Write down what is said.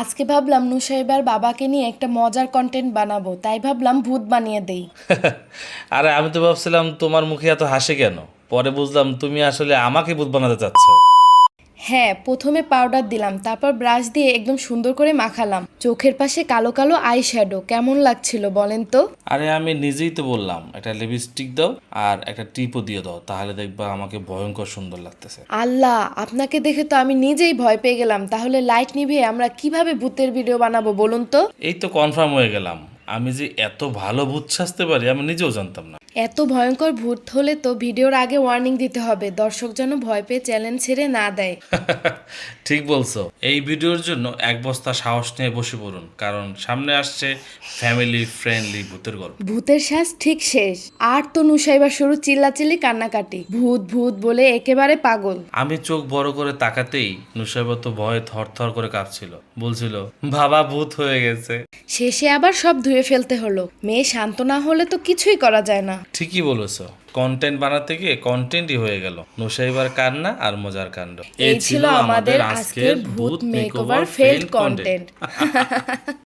আজকে ভাবলাম নুসাইবার বাবাকে নিয়ে একটা মজার কন্টেন্ট বানাবো, তাই ভাবলাম ভূত বানিয়ে দেই। আরে আমি তো ভাবছিলাম তোমার মুখে এত হাসি কেন? পরে বুঝলাম তুমি আসলে আমাকে ভূত বানাতে চাচ্ছ। হ্যাঁ প্রথমে পাউডার দিলাম তারপর ব্রাশ দিয়ে একদম সুন্দর করে মাখালাম। চোখের পাশে কালো কালো আই শ্যাডো কেমন লাগছিল বলেন তো? আরে আমি নিজেই তো বললাম একটা লিপস্টিক দাও আর একটা টিপও দিয়ে দাও তাহলে দেখবা আমাকে ভয়ঙ্কর সুন্দর লাগতেছে। আল্লাহ আপনাকে দেখে তো আমি নিজেই ভয় পেয়ে গেলাম তাহলে লাইট নিভিয়ে আমরা কীভাবে ভূতের ভিডিও বানাবো বলুন তো? এই তো কনফার্ম হয়ে গেলাম আমি যে এত ভালো ভূত সাজতে পারি আমি নিজেও জানতাম না। এত ভয়ঙ্কর ভূত হলে তো ভিডিওর আগে ওয়ার্নিং দিতে হবে। দর্শক যেন ভয় পেয়ে চ্যালেঞ্জ ছেড়ে না দেয়। ঠিক বলছো। এই ভিডিওর জন্য এক বস্তা সাহস নিয়ে বসে পড়ুন কারণ সামনে আসছে ফ্যামিলি ফ্রেন্ডলি ভূতের গল্প। ভূতের শ্বাস ঠিক শেষ। আর তো নুসাইবার শুরু চিল্লাচিল্লি কান্নাকাটি। ভূত ভূত বলে একেবারে পাগল। আমি চোখ বড় করে তাকাতেই নুসাইবা তো ভয়ে থর থর করে কাঁপছিল। বলছিল বাবা ভূত হয়ে গেছে। শেষে আবার সব ধুয়ে ফেলতে হলো। মেয়ে শান্ত না হলে তো কিছুই করা যায় না। ঠিকই বলেছ। কন্টেন্ট বানাতে গিয়ে কন্টেন্টই হয়ে গেল। নোসাইবার কান্না আর মজার কাণ্ড। এই ছিল আমাদের আজকের ভূত মেকওভার ফেল্ড কন্টেন্ট